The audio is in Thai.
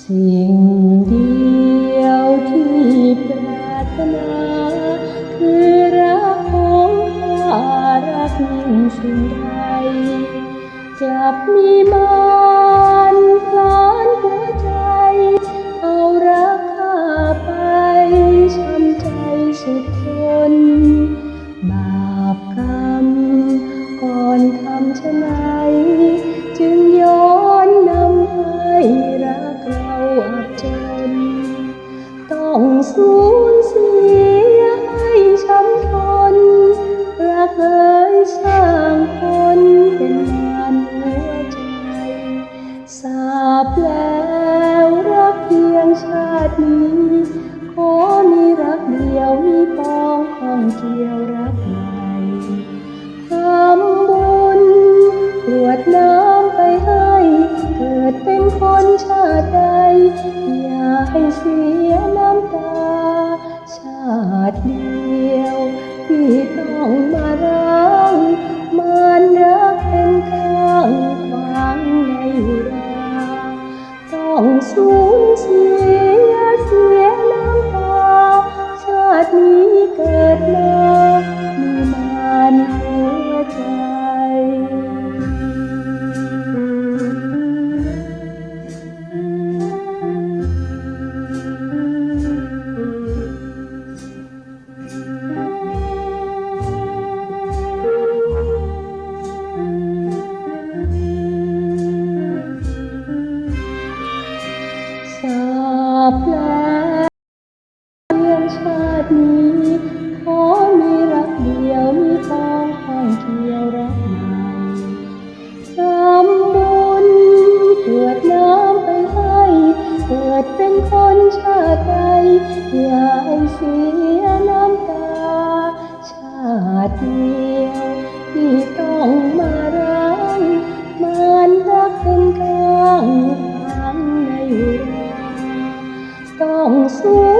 สิ่งเดียวที่ปรารถนา คือรักของข้ารักยิ่งสิ่งใดจับมีมัน ช้ำใจสุดทน บาปกรรมก่อนทำชะไหนจึงย้อนนำให้รักเราอับจน ต้องสูญเสียให้ช้ำทนรักเอยสร้างคนเป็นงานหัวใจสาบแล้วรักเพียงชาตินี้ ขอมีรักเดียวมีปองของเกี่ยวรักใหม่ทำบุญกรวดน้ำไปให้ เกิดเป็นคนชาติใด อย่าให้เสียน้ำตา ชาติเดียวที่ต้องมาร้างมานรักเป็นข้างขวางในราต้องสูญเสีย อบแล้เพียงชาตินี้ ขอมีรักเดียวมีต้องให้เทียวรักใหม่มบุญเกิดน้ำไปให้เกิดเป็นคนชาติใดอย่เสียน้ำตาชาติ Oh.